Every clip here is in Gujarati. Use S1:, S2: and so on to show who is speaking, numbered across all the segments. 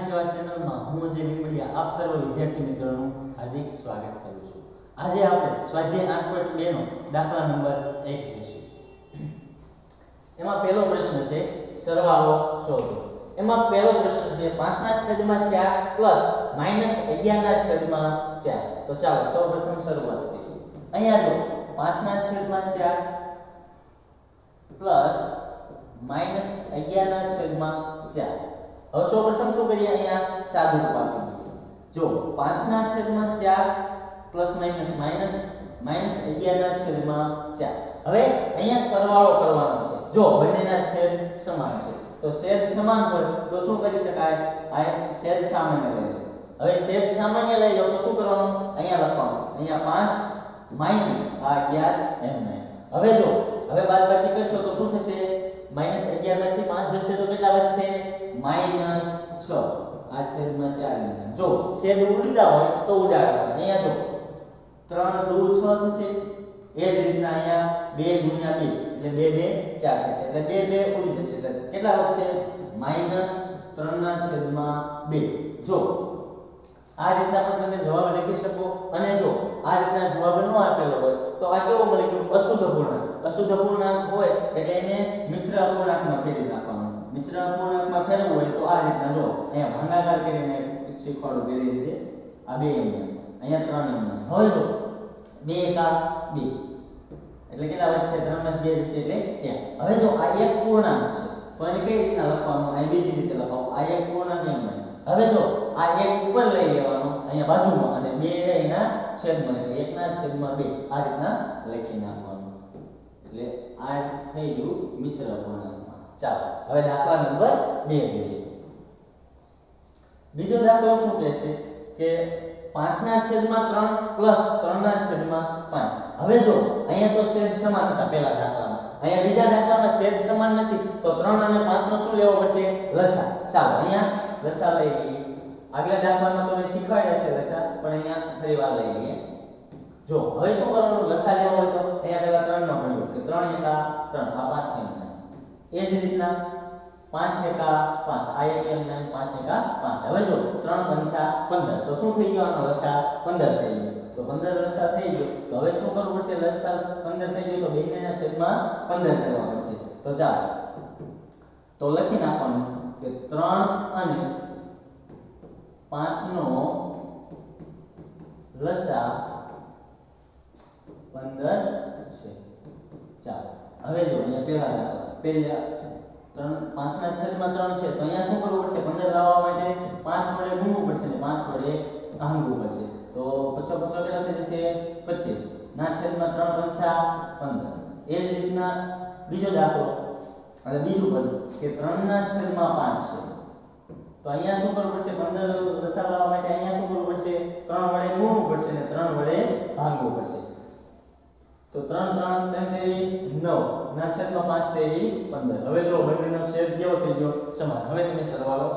S1: સેવા ચેનલમાં હું અજય લીંબડિયા આપ સર્વ વિદ્યાર્થી મિત્રોનું હાર્દિક સ્વાગત કરું છું. આજે આપણે સ્વાધ્યાય આઠ પોઈન્ટ બેનો દાખલા નંબર એક જોઈશું. એમાં પહેલો પ્રશ્ન છે, સરવાળો શોધો. એમાં પહેલો પ્રશ્ન છે, પાંચના છેદમાં 4 પ્લસ માઇનસ અગિયારના છેદમાં 4 તો ચાલો, સૌપ્રથમ શરૂઆત કરીએ. અહીંયા જો, પાંચના છેદમાં 4 પ્લસ માઇનસ અગિયારના છેદમાં ચાર. હવે સૌપ્રથમ શું કરીએ અહીંયા? સાદું રૂપ આપી દઈએ જો, પાંચના છેદમાં ચાર પ્લસ માઇનસ માઇનસ માઇનસ અગિયારના છેદમાં ચાર. હવે અહીંયા સરવાળો કરવાનો છે. જો, બંનેના છેદ સમાન છે. તો છેદ સમાન હોય તો શું કરી શકાય? આ છેદ સામાન્ય લઈ લો. હવે છેદ સામાન્ય લઈ લો તો શું કરવાનું? અહીંયા લખવાનું. અહીંયા પાંચ માઇનસ આ અગિયાર એમ હવે જો, હવે બાદબાકી કરશો તો શું થશે? માઇનસ અગિયારમાંથી પાંચ જશે તો કેટલા વધશે? માઇનસ છ. આ છેદમાં ચાર લીધા. જો છેદ ઉડતા હોય તો ઉડાડવા. અહીંયા જો ત્રણ દુ છ થશે. એ જ રીતના અહીંયા બે ગુણ્યા બે. એટલે બે બે ચાર થશે. એટલે બે બે ઉડી જશે. એટલે કેટલા વધશે? માઇનસ ત્રણના છેદમાં બે. જો આ રીતના પણ તમે જવાબ લખી શકો. અને જો આ રીતના જવાબ ન આપેલો હોય તો આ કેવો મળી ગયો? અશુદ્ધ પૂર્ણાંક. અશુદ્ધ પૂર્ણાંક હોય એટલે એને મિશ્ર અપૂર્ણાંકમાં ફેરવી નાખવાનું. મિશ્ર અપૂર્ણાંકમાં ફેરવવું હોય તો આ રીતના જો અહીંયા ભાગાકાર કરીને શીખવાડું કેવી રીતે આ બે એમ અહીંયા ત્રણ એમ હવે જો બે એકા બે એટલે કેટલા વધશે ત્રણ બે જશે એટલે ત્યાં હવે જો આ એક પૂર્ણાંક છે તો એને કઈ રીતના લખવાનું આ બીજી રીતે લખાવું આ એક પૂર્ણાંક એમ હવે જો આ એક ઉપર લઈ લેવાનો અહીંયા બાજુમાં અને બે એના છેદમાં એટલે એકના છેદમાં બે આ રીતના લખી નાખવાનું એટલે આ થઈ ગયું મિશ્ર પૂર્ણાંકમાં ચાલો. હવે દાખલા નંબર બે જોઈએ. બીજો દાખલો શું કહે છે? કે પાંચના છેદમાં ત્રણ પ્લસ ત્રણના છેદમાં પાંચ. હવે જો, અહીંયા તો છેદ સમાન હતા પહેલા દાખલામાં. અહીંયા બીજા દાખલામાં છેદ સમાન નથી, તો ત્રણ અને પાંચનો શું લેવો પડશે? લસા. ચાલો, અહીંયા લસા લઈ લઈએ. આગલા દાખલામાં તમે શીખવાડ્યા છે લસા, પણ અહીંયા ફરી લઈ લઈએ. જો, હવે શું કરવાનું? લસા લેવો હોય તો અહીંયા પહેલા ત્રણ નો ગણ્યો, કે ત્રણ એકા ત્રણ. આ પાંચ એમ એ જ રીતના પાંચ એકા પાંચ. આ એમ નામ પાંચ એકા પાંચ. હવે જો ત્રણ પંચા પંદર. તો શું થઈ ગયું? આનો લસા પંદર થઈ ગયો. તો પંદર લસા થઈ ગયો. તો હવે શું કરવું પડશે? લસા પંદર થઈ ગયો તો બેના છેદમાં પંદર કરવા પડશે. તો ચાલો. તો લખી નાખવાનું કે ત્રણ અને પાંચનો લસા પંદર છે. ચાલો. હવે જો અહીંયા પહેલા દાખલા પહેલા ત્રણ, પાંચના છેદમાં ત્રણ છે, તો અહીંયા શું કરવું પડશે? પંદર લાવવા માટે પાંચ વડે ગુણવું પડશે ને પાંચ વડે ભાંગવું પડશે. તો પચો પચો કેટલા થઈ જશે? પચીસ. ના છેદમાં ત્રણ પંચા પંદર. એ જ રીતના બીજો દાખલો અને બીજું પદ કે ત્રણના છેદમાં પાંચ છે. તો અહીંયા શું કરવું પડશે? પંદર લાવવા માટે અહીંયા શું કરવું પડશે? ત્રણ વડે ગુણવું પડશે ને ત્રણ વડે ભાંગવું પડશે. તો ત્રણ ત્રણ તેમ તેવી નવ. ના છેદમાં પાંચ તેરી પંદર. હવે જો બંનેનો છેદ કેવો થઈ ગયો? સમાન. હવે તમે સરવાળો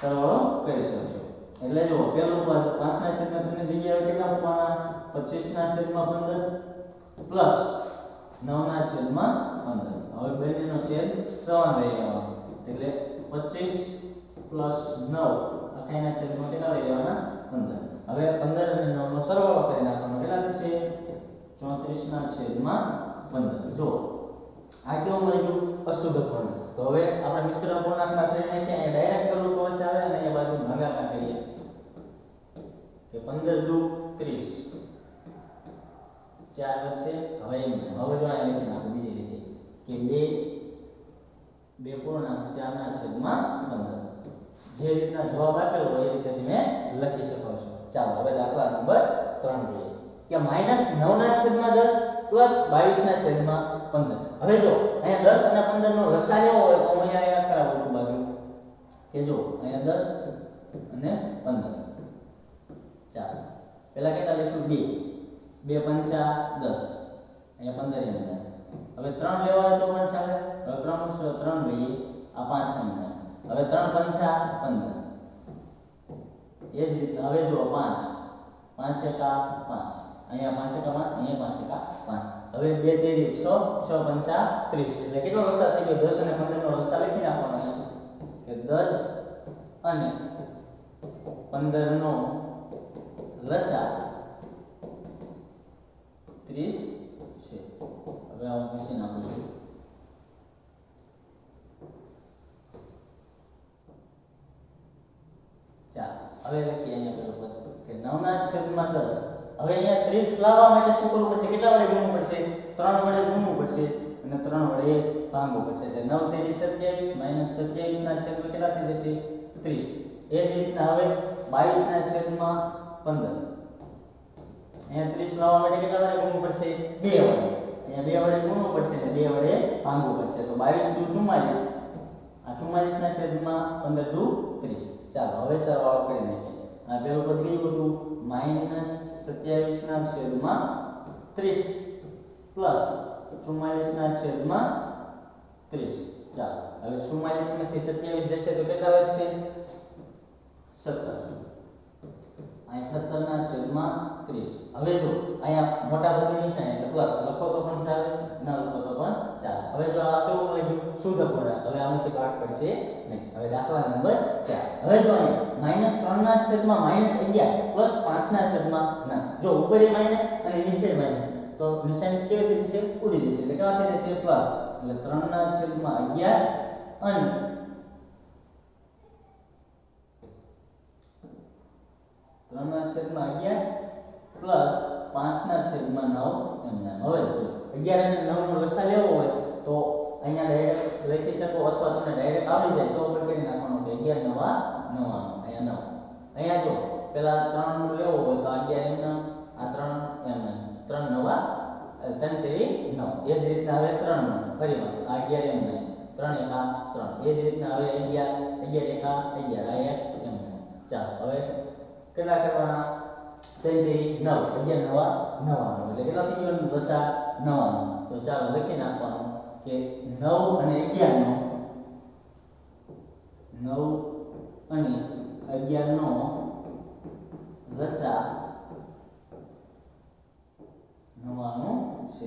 S1: સરવાળો કરી શકશો. એટલે જો પહેલું પદ પાંચના છેદમાં તમને જગ્યાએ કેટલા મૂકવાના પચીસના છેદમાં પંદર પ્લસ નવના છેદમાં પંદર. હવે બંનેનો છેદ સમાન લઈ લેવાનો એટલે પચીસ પ્લસ નવ આખાઈના છેદમાં કેટલા લઈ લેવાના પંદર. હવે પંદર અને નવનો સરવાળો કરી નાખવાનો. કેટલા થશે? ચોત્રીસના છેદમાં પંદર જો, આ કેવું મળી અશુદ્ધ પૂર્ણાંક તો હવે આપણે મિશ્ર પૂર્ણાંકમાં થઈને ક્યાં ડાયરેક્ટ કરવું તો અને એ બાજુ ભાગાકાર કરીએ કે પંદર, દુ, ત્રીસ. ચાર વચ્ચે, હવે હવે જો અહીંયા લખી નાખું બીજી રીતે. કે બે બે પૂર્ણાંક ચારના છેદમાં પંદર. જે રીતના જવાબ આપેલો હોય એ રીતે કે માઇનસ નવના છેદમાં દસ પ્લસ બાવીસના છેદમાં પંદર. હવે જો, અહીંયા દસ અને પંદરનો લસા લેવો હોય, તો હું અહીંયા કરાવું છું બાજુ. કે જો, અહીંયા દસ અને પંદર. ચાલો પેલા કેટલા લઈશું? બે. બે પંચા દસ. અહીંયા પંદર એમ થાય. હવે ત્રણ લેવા તો પણ ચાલે. હવે ત્રણ ત્રણ લઈએ. આ પાંચ એમ હવે ત્રણ પંચા પંદર. એ જ રીતે હવે જુઓ પાંચ. પાંચ એકા પાંચ. અહીંયા એકા પાંચ, અહીંયા એકા પાંચ હવે બે તેરી, છ છ પંચા ત્રીસ. એટલે કેટલો લસા થઈ ગયો? દસ અને પંદરનો લસા લખી નાખવાનો કે દસ અને પંદરનો લસા ત્રીસ છે. હવે આવું પૂછી નાખું છું ચાલો હવે લખીએ અહીંયા પેલું પદ કે નવના છેદમાં દસ હવે અહીંયા લાવવા માટે શું કરવું પડશે? કેટલા વડે ગુણવું પડશે? ત્રણ વડે ગુણવું પડશે અને ત્રણ વડે ભાંગવું પડશે. એટલે નવ તેરી સત્યાવીસ માઇનસ સત્યાવીસ ના છેદમાં કેટલા થઈ જશે? ત્રીસ. એ જ રીતના હવે બાવીસ ના છેદમાં પંદર. અહીંયા ત્રીસ લાવવા માટે કેટલા વડે ગુણવું પડશે? બે વડે. અહીંયા બે વડે ગુણવું પડશે ને બે વડે ભાંગવું પડશે. તો બાવીસ દુ ચુમ્માલીસ આ ચુમ્માલીસ ના છેદમાં પંદર દુ ત્રીસ. ચાલો, હવે સરવાળો કરી નાખીએ. આ પેલું પદ કયું હતું? માઇનસ સત્યાવીસ ના છેદમાં ત્રીસ. પ્લસ ચુમ્માલીસ ના છેદમાં ત્રીસ. ચાલો. હવે ચુમ્માલીસમાંથી સત્યાવીસ જશે તો કેટલા વધશે? સત્તર. અહીં સત્તર ના છેદમાં ત્રીસ. હવે જો અહીંયા મોટા ભાગની નિશાની, એટલે પ્લસ લખો તો પણ ચાલે, ન લખો તો પણ ચાલે. હવે જો આ કેવું મળી શુદ્ધ પૂર્ણાંક હવે આમાંથી પાઠ પડશે નહીં. હવે દાખલા નંબર ચાર. હવે જો અહીંયા માઇનસ ત્રણ ના છેદમાં માઇનસ અગિયાર, પ્લસ પાંચ ના છેદમાં ના જો ઉપર એ માઇનસ અને નીચે માઇનસ તો નિશાની કેવી રીતે જશે? ઉડી જશે. એટલે કેવા થઈ જશે? પ્લસ. એટલે ત્રણના છેદમાં અગિયાર અને ત્રણના છેદમાં અગિયાર પ્લસ પાંચના છેદમાં નવ એમના હવે અગિયાર અને નવનો લસા લેવો હોય તો અહીંયા ડાયરેક્ટ લખી શકો અથવા તમને ડાયરેક્ટ આવડી જાય તો ઉપર કરી નાખવાનું કે અગિયાર નવા નવ્વાણું અહીંયા નવ. અહીંયા જો પેલા ત્રણ લેવો હોય તો અગિયાર એમના આ ત્રણ એમ ત્રણ નવા ત્રણ તેવી નવ. એ જ રીતના હવે ત્રણ નવ, ફરી વાર આ અગિયાર એમના ત્રણ એકા ત્રણ. એ જ રીતના હવે અગિયાર અગિયાર એકા અગિયાર, આ એક એમ. ચાલો, હવે કેટલા કરવાના તેરી નવ અગિયાર નવા નવ્વાણું એટલે કેટલા થઈ ગયું લસા નવ્વાણું તો ચાલો લખી નાખવાનું કે નવ અને અગિયારનો નવ અને અગિયારનો લસા નવ્વાણું છે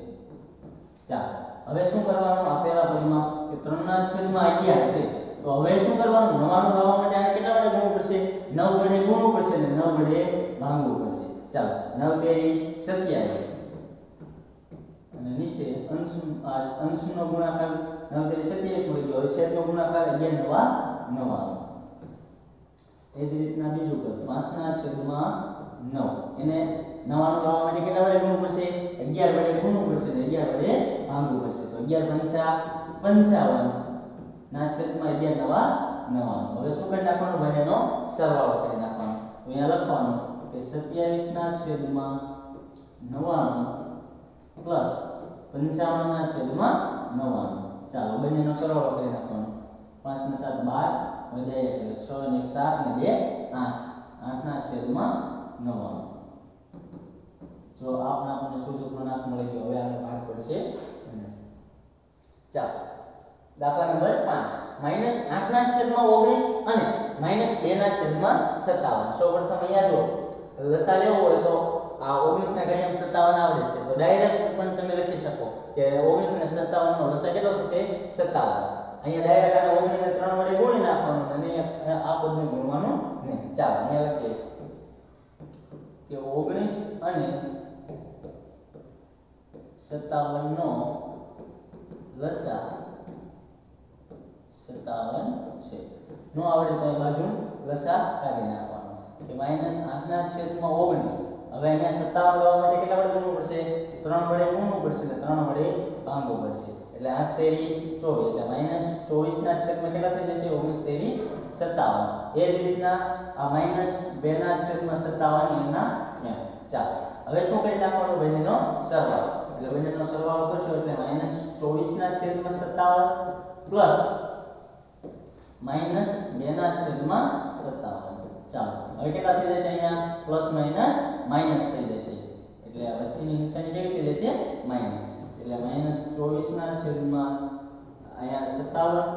S1: ચાલો હવે શું કરવાનું આપેલા પદમાં કે ત્રણના છેદમાં અગિયાર છે હવે શું કરવાનું? નવાનું ભાવવા માટે આને કેટલા વડે ગુણવું પડશે? નવ વડે ગુણવું પડશે ને નવ વડે ભાંગવું પડશે. ચાલો, નવ તેરી સત્યાવીસ. અને નીચે અંશ આ અંશનો ગુણાકાર નવ તેરી સત્યાવીસ મળી ગયો. હવે શેરનો ગુણાકાર અગિયાર નવા નવા એ જ રીતના બીજું પદ પાંચના છેદમાં નવ. એને નવાનું ભાવવા માટે કેટલા વડે ગુણવું પડશે? અગિયાર વડે ગુણવું પડશે ને અગિયાર વડે ભાંગવું પડશે. તો અગિયાર પંચા પંચાવન. ના છેદમાં અગિયાર નવા નવ્વાણું હવે શું કરી બંનેનો સરવાળો કરી નાખવાનો. અહીંયા લખવાનું કે સત્યાવીસ ના છેદમાં નવ્વાણું પ્લસ પંચાવન ના છેદમાં નવ્વાણું. ચાલો, બંનેનો સરવાળો કરી નાખવાનો. પાંચ ને સાત બાર વધે એટલે છ ને સાત ને બે આઠ. આઠના છેદમાં નવ્વાણું. જો આપણે આપણને શુદ્ધ પૂર્ણાંક મળી ગયો, હવે આપણે ભાગ પડશે. ચાલો. દાખલા નંબર પાંચ. માઇનસ આઠના છેદમાં ઓગણીસ અને માઇનસ બેના છેદમાં સત્તાવન. સૌ પ્રથમ અહીંયા જો લસા લેવો હોય તો આ ઓગણીસ ના ઘડિયામાં સત્તાવન આવડે છે. તો ડાયરેક્ટ પણ તમે લખી શકો કે ઓગણીસ અને સત્તાવન નો લસા કેટલો થશે? સત્તાવન. અહીંયા ડાયરેક્ટ આને ઓગણીસ ને ત્રણ વડે ગુણી નાખવાનું અને આ પદને ગુણવાનું નહીં. ચાલો, અહીંયા લખીએ. કે ઓગણીસ અને સત્તાવન નો લસા સત્તાવન છે નો આવડે તો બાજુ લસા કાઢી નાખવાનો. કે માઇનસ આઠના છેદમાં ઓગણીસ. હવે અહીંયા સત્તાવન લેવા માટે કેટલા વડે ગુણવું પડશે? ત્રણ વડે ગુણવું પડશે એટલે ત્રણ વડે ભાંગવું પડશે. એટલે આઠ તેરી ચોવીસ. એટલે માઇનસ ચોવીસના છેદમાં કેટલા થઈ જશે? ઓગણીસ તેરી સત્તાવન. એ જ રીતના આ માઇનસ બેના છેદમાં સત્તાવન એમના એમ. ચાલો. હવે શું કરી નાખવાનું બંનેનો સરવાળો? એટલે બંનેનો સરવાળો કરશો એટલે માઇનસ ચોવીસના છેદમાં સત્તાવન પ્લસ માઇનસ બેના છેદમાં સત્તાવન. ચાલો, હવે કેટલા થઈ જશે અહીંયા? પ્લસ માઇનસ માઇનસ થઈ જશે. એટલે આ વચ્ચેની નિશાની કેવી થઈ જશે? માઇનસ એટલે માઇનસ ચોવીસના છેદમાં અહીંયા સત્તાવન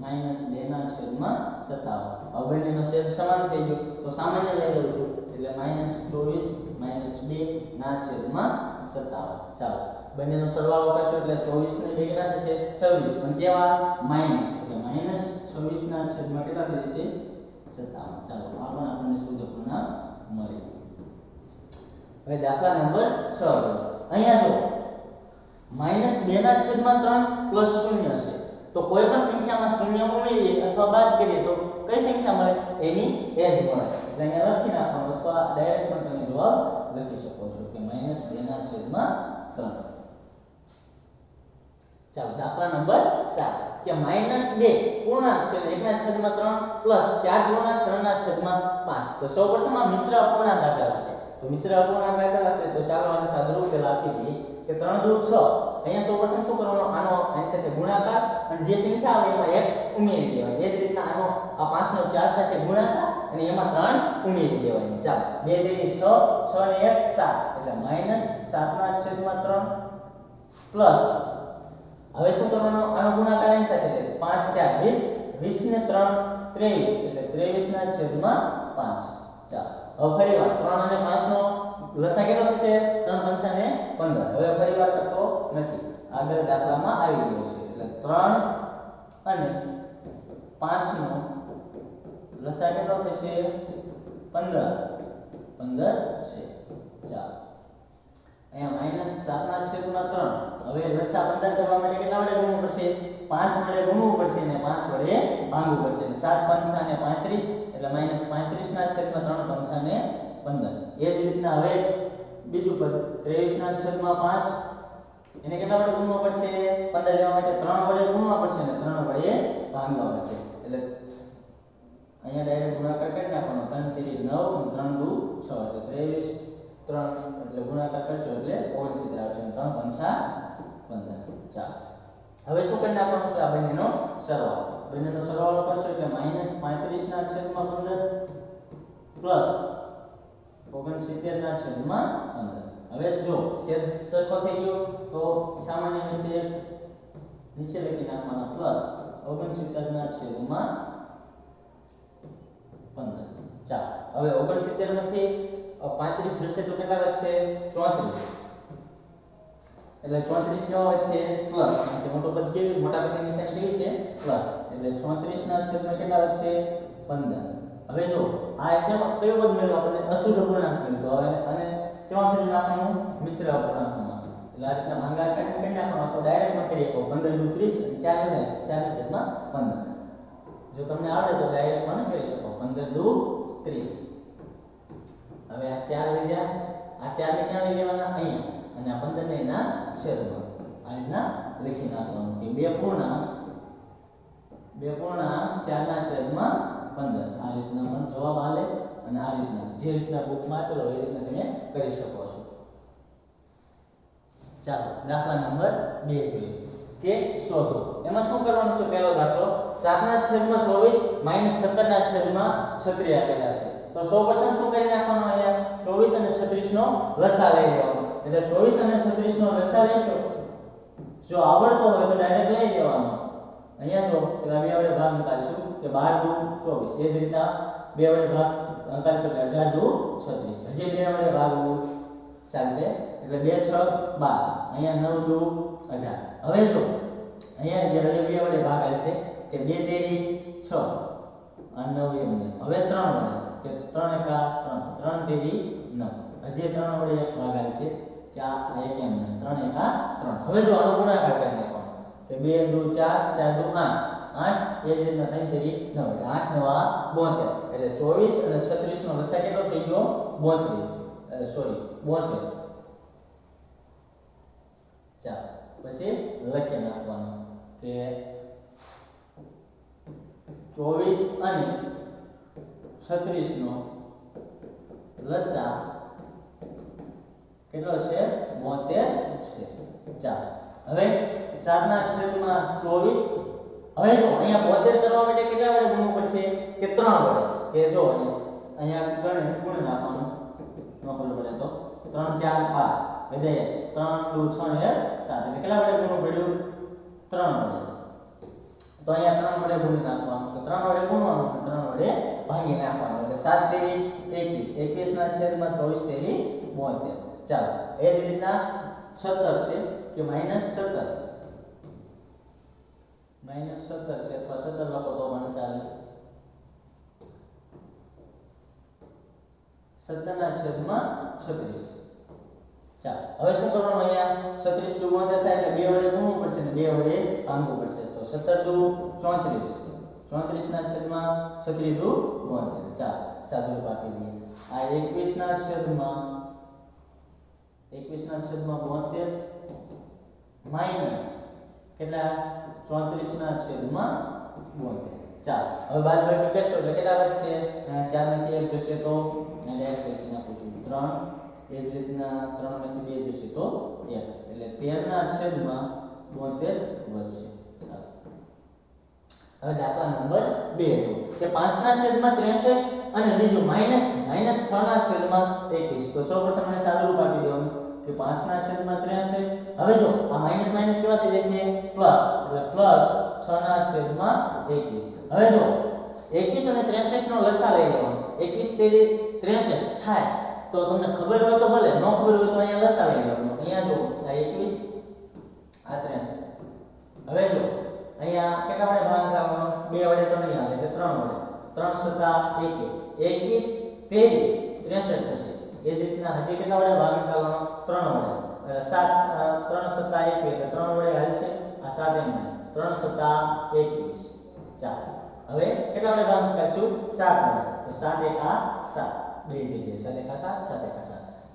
S1: માઇનસ બેના છેદમાં સત્તાવન. હવે બંનેનો છેદ સમાન થઈ ગયો. તો સામાન્ય લઈ લઉં છું. એટલે માઇનસ ચોવીસ માઇનસ બે ના છેદમાં સત્તાવન. ચાલો. બંનેનો સરવાળો કરશો એટલે ચોવીસ ને બે કેટલા થશે? છવ્વીસ. પણ કેવા? માઇનસ. એટલે માઇનસ છવ્વીસ ના છેદમાં કેટલા થઈ જશે? સત્તાવન. ચાલો, આ પણ આપણને શુદ્ધ પૂર્ણાંક મળી. હવે દાખલા નંબર 6 અહીંયા જો માઇનસ 2 ના છેદમાં ત્રણ પ્લસ શૂન્ય છે. તો કોઈ પણ સંખ્યામાં શૂન્ય ઉમેરીએ અથવા બાદ કરીએ તો કઈ સંખ્યા મળે? એની એ જ મળે. એટલે અહીંયા લખી નાખવાનું અથવા ડાયરેક્ટ પણ તમે જવાબ લખી શકો છો કે માઇનસ બે ના છેદમાં ત્રણ. ચાલો, દાખલા નંબર સાત, કે માઇનસ બે પૂર્ણાંક છે એકના છેદમાં ત્રણ પ્લસ ચાર પૂર્ણાંક ત્રણના છેદમાં પાંચ. તો સૌપ્રથમ આ મિશ્ર અપૂર્ણાંક આપેલા છે. તો મિશ્ર અપૂર્ણાંક આપેલા છે, તો ચાલો આને સાદુરૂપ પહેલા આપી દઈએ કે ત્રણ દુ છ. અહીંયા સૌપ્રથમ શું કરવાનું? આનો આની સાથે ગુણાકાર, અને જે સંખ્યા આવે એમાં એક ઉમેરી દેવાની. એ જ રીતના આનો આ પાંચનો ચાર સાથે ગુણાકાર, અને એમાં ત્રણ ઉમેરી દેવાની. ચાલો, બે તેરી છ છ ને એક, સાત. એટલે માઇનસ સાતના છેદમાં ત્રણ પ્લસ હવે શું કરવાનું? આનો ગુણાકાર એની સાથે છે 5 4 20 20 ને 3 23 એટલે 23 ના છેદમાં 5 ચાલો. હવે ફરીવાર 3 અને 5 નો લસા કેટલો થશે? 3 પંચા ને 15 હવે ફરીવાર કરતો નથી. આગળ દાખલામાં આવી ગયો છે. એટલે 3 અને 5 નો લસા કેટલો થશે? 15 15 છે. ચાલો. અહીંયા માઇનસ સાતના છેદમાં ત્રણ. હવે લસા પંદર કરવા માટે કેટલા વડે ગુણવું પડશે? પાંચ વડે ગુણવું પડશે અને પાંચ વડે ભાંગવું પડશે. અને સાત પંચા ને પાંત્રીસ, એટલે માઇનસ પાંત્રીસના છેદમાં ત્રણ, પંચા ને પંદર. એ જ રીતના હવે બીજું પદ, ત્રેવીસના છેદમાં પાંચ. એને કેટલા વડે ગુણવા પડશે? પંદર લેવા માટે ત્રણ વડે ગુણવા પડશે અને ત્રણ વડે ભાંગવા પડશે. એટલે અહીંયા ડાયરેક્ટ ગુણાકાર કરી નાખવાનો. ત્રણ તેરી નવ અને ત્રણ દુ છ. એટલે ત્રેવીસ ત્રણ એટલે ગુણાકાર કરશો એટલે ઓડ સીધા આવશે. ત્રણ પંચા પંદર. ચાર હવે શું કરી નાખવાનું છે આ બંનેનો સરવાળો? બંનેનો સરવાળો કરશો એટલે માઇનસ પાંત્રીસના છેદમાં પંદર પ્લસ ઓગણસિત્તેરના છેદમાં પંદર. હવે જો છેદ સરખો થઈ ગયો, તો સામાન્ય છેદ નીચે લખી નાખવાના પ્લસ ઓગણસિત્તેરના છેદમાં પંદર. ચાર હવે ઓગણસિત્તેર નથી 35 રહેશે તો કેટલા લખશે 34 એટલે 34 નો છે પ્લસ એટલે મોટો પદ કેવી, મોટા પદની નિશાની કેવી છે? પ્લસ. એટલે 34 ના છેદમાં કેટલા લખશે 15 હવે જો આ છે કયો પદ મેળવ્યો આપણે અશુદ્ધ અપૂર્ણાંક મેળવ્યો. હવે અને શેમાં ફેરવી નાખવાનું મિશ્ર અપૂર્ણાંકમાં એટલે આ રીતના ભાંગા કાઢી કરી નાખવાનું. તો ડાયરેક્ટમાં કરી શકો. 15 દુ 30 અને 4 ને 4 15 જો તમને આવડે તો ડાયરેક્ટ પણ કહી શકો. 15 દુ 30 હવે આ ચાર લીધા આ ચાર ને ક્યાં લઈ લેવાના? અહીંયા. અને આ પંદર ને એના છેદમાં. આ રીતના લખી નાખવાનું કે બે પૂર્ણાંક બે પૂર્ણાંક ચારના છેદમાં પંદર. આ રીતના પણ જવાબ આવે અને આ રીતના. જે રીતના બુકમાં આપેલો એ રીતના તમે કરી શકો છો. ચાલો, દાખલા નંબર બે જોઈએ. કે શોધો. એમાં શું કરવાનું છે પહેલો દાખલો? સાતના છેદમાં ચોવીસ માઇનસ સત્તરના છેદમાં છત્રી આપેલા છે. તો સૌપ્રથમ શું કરી નાખવાનું અહીંયા? ચોવીસ અને છત્રીસ નો લસા લઈ લેવાનો. એટલે ચોવીસ અને છત્રીસ નો લસા લઈશું. જો આવડતો હોય તો ડાયરેક્ટ લઈ લેવાનો. અહીંયા જો પેલા બે વડે ભાગ નીકાળીશું કે બાર દુ ચોવીસ. એ જ રીતના બે વડે ભાગ નીકાળીશું એટલે અઢાર દુ છત્રીસ. હજી બે વડે ભાગવું ચાલશે. એટલે બે છ બાર. અહીંયા નવ દુ અઢાર. હવે જો અહીંયા જે હવે બે વડે ભાગ છે કે બે તેરી છ. અને નવ એમને હવે ત્રણ વડે. કે ત્રણ એકા ત્રણ. ત્રણ તેરી નવ. હજી ત્રણ વડે એક ભાગ છે કે આ આ એક એમને ત્રણ એકા ત્રણ. હવે જો આનો ગુણાકાર કરી નાખવાનો. કે બે દુ ચાર ચાર દુ આઠ. આઠ એ જ રીતના ત્રણ તેરી નવ. એટલે આઠ નવા બોતેર. એટલે ચોવીસ અને છત્રીસ નો લસા કેટલો થઈ ગયો? બોતેર. સોરી બોતેર ચાલો પછી લખી નાખવાનું કે ચોવીસ અને છત્રીસ નો લસા કેટલો છે? બોતેર છે. ચાલો. હવે સાતના છેદમાં ચોવીસ. હવે જો અહીંયા બોતેર કરવા માટે કેટલા વડે ગુણવું પડશે? કે ત્રણ વડે. કે જો અહીંયા ગણ ગુણ નાખવાનું. નોકલ વડે તો. ત્રણ ચાર બાર વિધેય ત્રણ દુ છ ને સાત. એટલે કેટલા વડે ગુણવું પડ્યું? ત્રણ વડે. તો અહીંયા ત્રણ વડે ગુણી નાખવાનું. તો ત્રણ વડે ગુણવાનું અને ત્રણ વડે ભાંગી નાખવાનું. એટલે સાત તેરી એકવીસ. એકવીસ ના છેદમાં ચોવીસ તેરી બોતેર. ચાલો, એ જ રીતના છત્તર છે કે માઇનસ સત્તર? માઇનસ સત્તર છે. અથવા સત્તર લખો તો મને ચાલે. સત્તરના છેદમાં છત્રીસ. ચાલ, હવે શું કરવાનું અહીંયા? છત્રીસ દુ ગુણોત્તર થાય એટલે બે વડે ગુણવું પડશે ને બે વડે ભાગવું પડશે. તો સત્તર દુ ચોત્રીસ. ચોત્રીસ ના છેદમાં છત્રીસ દુ બોતેર ચાલ, સાદું બાકી દઈએ. આ એકવીસ ના છેદમાં, એકવીસ ના છેદમાં 72 માઇનસ કેટલા? ચોત્રીસ ના છેદમાં બોતેર. ચાલ, હવે બાદબાકી કરશો એટલે કેટલા વધશે? અહીંયા ચારમાંથી 1 જશે તો એટલે લખી નાખું છું ત્રણ. એ જ રીતના ત્રણમાંથી બે જશે તો એક એટલે તેર ના છેદમાં બોતેર વધશે. હવે દાખલા નંબર બે જો કે પાંચના છેદમાં ત્રેસઠ અને બીજું માઇનસ માઇનસ છ ના છેદમાં એકવીસ તો સૌ પ્રથમ મને સાદું આપી દેવાનું કે પાંચના છેદમાં ત્રેસઠ હવે જો આ માઇનસ માઇનસ કેવા થઈ જશે? પ્લસ. એટલે પ્લસ છ ના છેદમાં એકવીસ. હવે જો એકવીસ અને ત્રેસઠ નો લસા લઈ લેવાનો. એકવીસ તેરી ત્રેસઠ થાય. તો તમને ખબર હોય તો ભલે, ન ખબર હોય તો અહીંયા લસાવી લેવાનું અહીંયા જો, આ એકવીસ, આ ત્રેસઠ હવે જો, અહીંયા કેટલા વડે ભાગ કરવાનો બે વડે તો નહીં આવે, એટલે ત્રણ વડે. ત્રણ સત્તા એકવીસ. એકવીસ તેરી ત્રેસઠ થશે. એ જ રીતના હજી કેટલા વડે ભાગ કરવાનો ત્રણ વડે. સાત ત્રણ સત્તા એકવીસ, એટલે ત્રણ વડે હાલશે. આ સાત એમ. ત્રણ સત્તા એકવીસ. ચાર હવે કેટલા વડે ભાગ કરશું સાત વડે. તો સાત એકા સાત. બે જગ્યાએ સાત એકા સાત.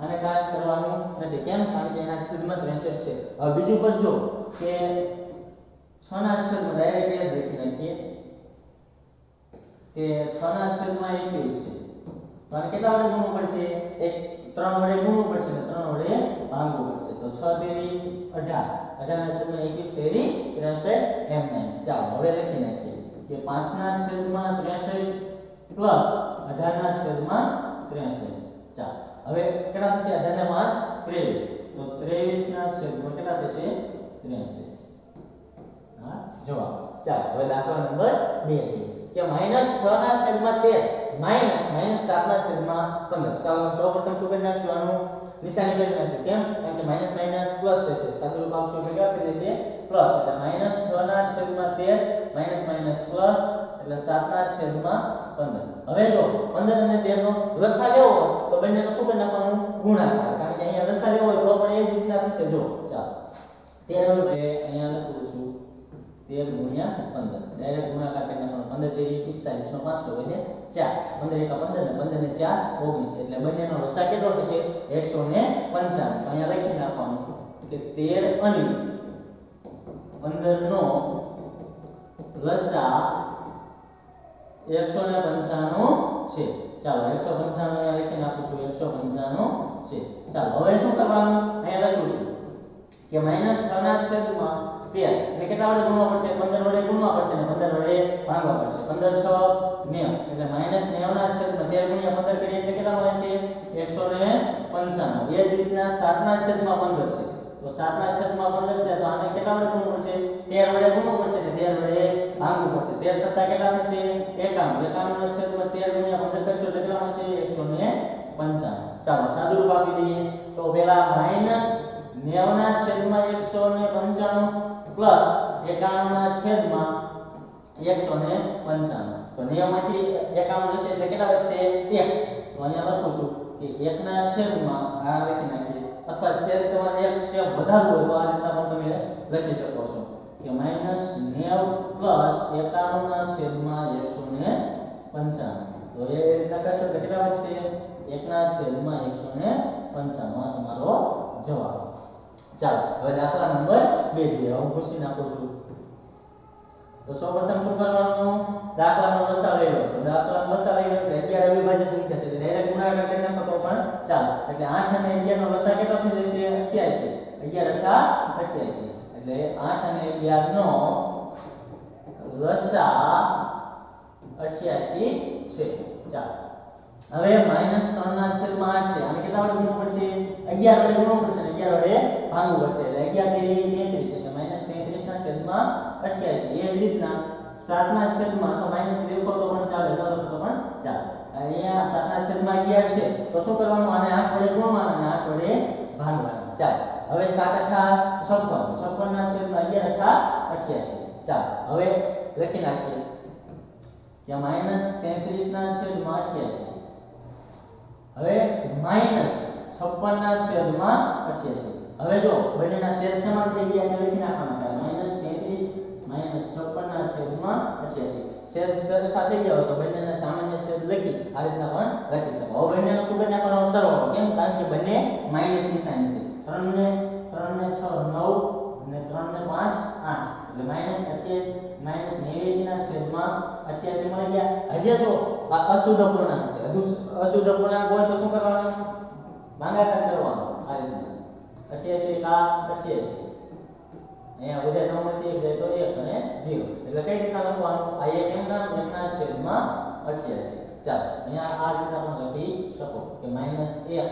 S1: અને કાચ કરવાનું નથી. કેમ? કારણ કે એના છેદમાં રહેશે છે. હવે બીજું પર જો કે છના છેદમાં ડાયરેક્ટ એસ લખી નાખીએ. કે છના છેદમાં એકવીસ છે. તો કેટલા વડે ગુણવું પડશે? એક, ત્રણ વડે ગુણવું પડશે ને ત્રણ વડે ભાંગવું પડશે. તો છ તેરી અઢાર. અઢારના છેદમાં એકવીસ તેરી ત્રેસઠ એમ નાઇન ચાલો, હવે લખી નાખીએ. કે પાંચના છેદમાં ત્રેસઠ પ્લસ અઢારના છેદમાં ત્રેસઠ. ચાલો. હવે કેટલા થશે? અઢાર ને પાંચ ત્રેવીસ. તો ત્રેવીસ ના છેદમાં કેટલા થશે? ત્રેસઠ હા, જવાબ. ચાલો, હવે દાખલા નંબર બે છે. કે માઇનસ છ ના છેદમાં તેર માઇનસ માઇનસ સાત ના છેદમાં પંદર. ચાલો સૌ પ્રથમ શું કરી નાખશું આનું નિશાની કરી નાખશું. કેમ? કારણ કે માઇનસ માઇનસ પ્લસ થશે. સાદું રૂપ આપશું કેટલા થઈ જશે? પ્લસ એટલે માઇનસ છ ના છેદમાં તેર માઇનસ માઇનસ પ્લસ એટલે 7 ના છેદમાં પંદર. હવે જો પંદર અને 13 નો લસા લેવો તો બંનેનો શું કરી નાખવાનું? ગુણાકાર. કારણ કે અહીંયા લસા લેવો હોય તો પણ એ જ રીતના થશે. જો, ચાલો. 13 એટલે અહીંયા લખું છું, તેર ગુણ્યા પંદર. ડાયરેક્ટ ગુણાકાર કરી નાખવાનો. પંદર તેરી પિસ્તાલીસ નો પાંચસો વધે ચાર. પંદર એકા પંદર ને પંદર ને ચાર, ઓગણીસ. એટલે બંનેનો લસા કેટલો થશે? એકસો ને પંચાણું. તો અહીંયા લખી નાખવાનું કે તેર અને પંદર નો લસા એકસો ને પંચાણું છે. ચાલો, એકસો પંચાણું અહીંયા લખી એકસો પંચાણું છે. ચાલો, હવે શું કરવાનું? અહીંયા લખું છું કે માઇનસ છ ના છેદમાં તેર એટલે કેટલા વડે ગુણવા પડશે? પંદર વડે ગુણવા પડશે ને પંદર વડે ભાગવા પડશે. પંદર છ એટલે માઇનસ નેવ ના છેદમાં તેર ગુણ્યા પંદર કરીએ એટલે કેટલા મળે છે? એકસો ને પંચાણું. એ જ રીતના સાતના છેદમાં પંદર છે. તો સાતના છેદમાં પંદર છે, તો આને કેટલા વડે ગુણવું પડશે? તેર વડે ગુણવું પડશે ને તેર વડે ભાગવું પડશે તેર સત્તા કેટલા થશે એકાણું. એકાણું નો છેદમાં તેર ગુણ્યા પંદર કરશો કેટલા હશે એકસો ને પંચાણું. ચાલો, સાદુરૂપ આપી દઈએ. તો પેલા માઇનસ નેવના છેદમાં એકસો ને પંચાણું પ્લસ એકાણુંના છેદમાં એકસો ને પંચાણું. તો નેવમાંથી એકાણું જશે એટલે કેટલા વધશે? એક. તો અહીંયા લખું છું કે એકના છેદમાં આ લખી નાખીએ. અથવા છેદ તમારે એક સ્ટેપ વધારવું હોય તો આ રીતના પણ તમે લખી શકો છો. કે માઇનસ નેવ પ્લસ એકાણુંના છેદમાં એકસો ને પંચાણું તો એ રીતના કરશો તો કેટલા વધશે એકના છેદમાં એકસો ને પંચાણું આ તમારો જવાબ ચાલો હવે દાખલા નંબર બે જોઈએ હું પૂછી નાખું છું તો સૌપ્રથમ શું કરવાનું દાખલાનો લસા લઈ લો તો દાખલાનો લસા લઈ લો એટલે અગિયાર અવિભાજ્ય સંખ્યા છે ડાયરેક્ટ ગુણાકાર કરી નાખો તો પણ ચાલે એટલે આઠ અને અગિયાર નો લસા કેટલો થઈ જશે અઠ્યાસી અગિયાર અઠા અઠ્યાસી એટલે આઠ અને અગિયાર નો લસા અઠ્યાસી છે. ચાલો. હવે માઇનસ ત્રણ ના છેદમાં આઠ છે. અને કેટલા વડે ગુણવું પડશે? અગિયાર વડે ગુણવું પડશે અને અગિયાર વડે ભાંગવું પડશે. એટલે અગિયાર તેરી તેત્રીસ એટલે માઇનસ તેત્રીસ ના છેદમાં અઠ્યાસી. એ જ રીતના સાત ના છેદમાં તો માઇનસ લેખો તો પણ ચાલે ન તો પણ ચાલે. અહીંયા સાત ના છેદમાં અગિયાર છે. તો શું કરવાનું? આને આઠ વડે ગુણવાનું અને આઠ વડે ભાંગવાનું. ચાલો. હવે સાત અઠા છપ્પન. છપ્પન ના છેદમાં અગિયાર અઠા અઠ્યાસી. ચાલો, હવે લખી નાખીએ. કે માઇનસ તેત્રીસ ના છેદમાં અઠ્યાસી. હવે માઇનસ છપ્પન ના છેદમાં અઠ્યાસી. હવે જો બંનેના છેદ સમાન થઈ ગયા એટલે લખી નાખવાના માઇનસ તેત્રીસ, માઇનસ છપ્પન ના છેદમાં અઠ્યાસી. છેદ સરખા થઈ ગયા હોય તો બંનેના સામાન્ય છેદ લખી આ રીતના પણ લખી શકો. હવે બંનેનો શું બંને પણ સરવાળો કેમ? કારણ કે બંને માઇનસ નિશાની છે. ત્રણ ને ત્રણ ને છ, નવ અને ત્રણ ને પાંચ, આઠ. એટલે માઇનસ અઠ્યાસી માઇનસ નેવ્યાસી ના છેદમાં અઠ્યાસી મળી ગયા. હજી જો આ અશુદ્ધ પૂર્ણાંક છે. અધુ- અશુદ્ધ પૂર્ણાંક હોય તો શું કરવાનું? ભાગાકાર કરવાનો. આ રીતના અઠ્યાસી કા અઠ્યાસી અહીંયા બધા નવમાંથી એક જાય તો એક અને ઝીરો. એટલે કઈ રીતના લખવાનું? આ એક એમ ના એક ના છેદમાં અઠ્યાસી ચાલો, અહીંયા આ રીતના પણ લખી શકો કે માઇનસ એક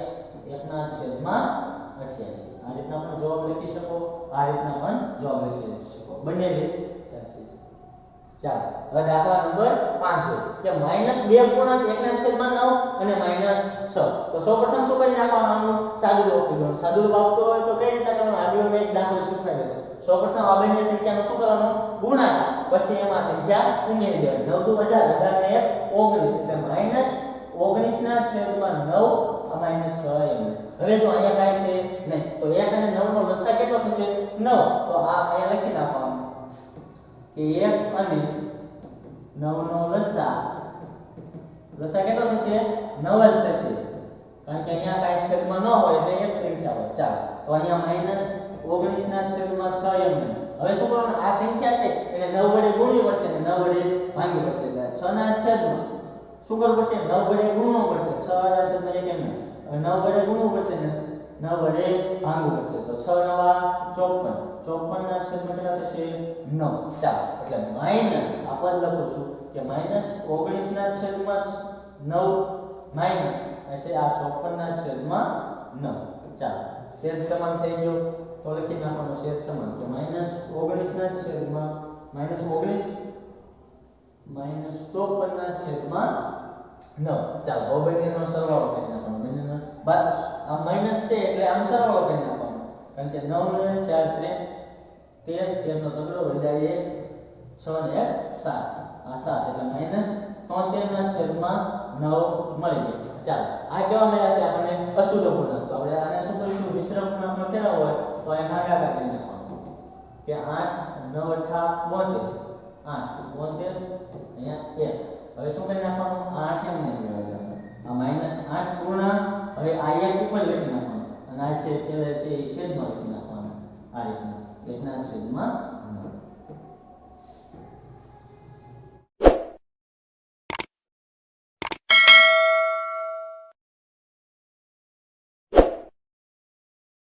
S1: એક ના છેદમાં અઠ્યાસી આ રીતના પણ જવાબ લખી શકો આ રીતના પણ જવાબ લખી શકો બંને રીત સાચી ચાલો હવે દાખલા નંબર 5 છે કે માઇનસ 2 પૂર્ણાંક 1 ના છેદમાં 9 અને માઇનસ 6 તો સૌપ્રથમ શું કરી નાખવાનું સાદુરૂપ આપી દેવાનું સાદુરૂપ આપતો હોય તો કઈ રીતે કરવાનું આગળ મેં એક દાખલો શીખવાડ્યો હતો સૌપ્રથમ આ બંને સંખ્યાનો શું કરવાનો ગુણાકાર પછી એમાં સંખ્યા ઉમેરી દેવાની 9 દુ 18 18 ને 19 એટલે માઇનસ 19 ના છેદમાં 9 આ માઇનસ 6 એમ. હવે જો અહીંયા કાંઈ છે નહીં તો 1 અને 9 નો લસા કેટલો થશે? 9 તો આ અહીંયા લખી નાખવાનું. કે એક અને નવનો લસા લસા કેટલો થશે? નવ જ થશે. કારણ કે અહીંયા કાંઈ છેદમાં ન હોય એટલે એક સંખ્યા હોય. ચાલો, તો અહીંયા માઇનસ ઓગણીસ ના છેદમાં છ એમ. હવે શું કરવાનું? આ સંખ્યા છે, એટલે નવ વડે ગુણવી પડશે અને નવ વડે ભાંગવી પડશે. છ ના છેદમાં શું કરવું પડશે? નવ વડે ગુણવું પડશે. છ ના છેદમાં એક એમ નવ. વડે ગુણવું પડશે ને? નવ વડે ભાંગવું પડશે. તો છ નવા ચોપન. ચોપન ના છેદમાં કેટલા થશે? નવ. ચાલો, એટલે માઇનસ આ પદ લખું છું કે માઇનસ ઓગણીસ ના છેદમાં નવ. માઇનસ હશે આ ચોપન ના છેદમાં નવ. ચાલો, છેદ સમાન થઈ ગયો. તો લખી નાખવાનો છેદ સમાન. કે માઇનસ ઓગણીસ ના છેદમાં માઇનસ ઓગણીસ માઇનસ ચોપન ના છેદમાં નવ. ચાલો બંનેનો સરવાળો કરી નાખવાનો બંનેનો બાદ આ માઇનસ છે એટલે આમ સરવાળો કરી નાખવાનો. કારણ કે નવ ને ચાર ત્રણ તેર તેર નો તગડો વધારે એક છ ને સાત. આ સાત એટલે માઇનસ તોતેર ના છેદમાં નવ મળી ગયા. ચાલો, આ કેવા મળ્યા છે આપણને? અશુદ્ધ પૂર્ણાંક તો આપણે આને શું કરીશું? મિશ્ર પૂર્ણાંકમાં કેવા હોય તો એ ભાગાકાર કરી નાખવાનો. કે આઠ, નવ અઠા બોતેર. આઠ બોતેર અહીંયા એક. હવે શું કરી નાખવાનું? આઠ એમ નહીં લેવાનું. આ માઇનસ આઠ પૂર્ણાંક હવે આ ઉપર લખી નાખવાનું. અને આ છે છેલ્લે છે એ છેદમાં લખી નાખવાનું. આ રીતના. એકના છેદમાં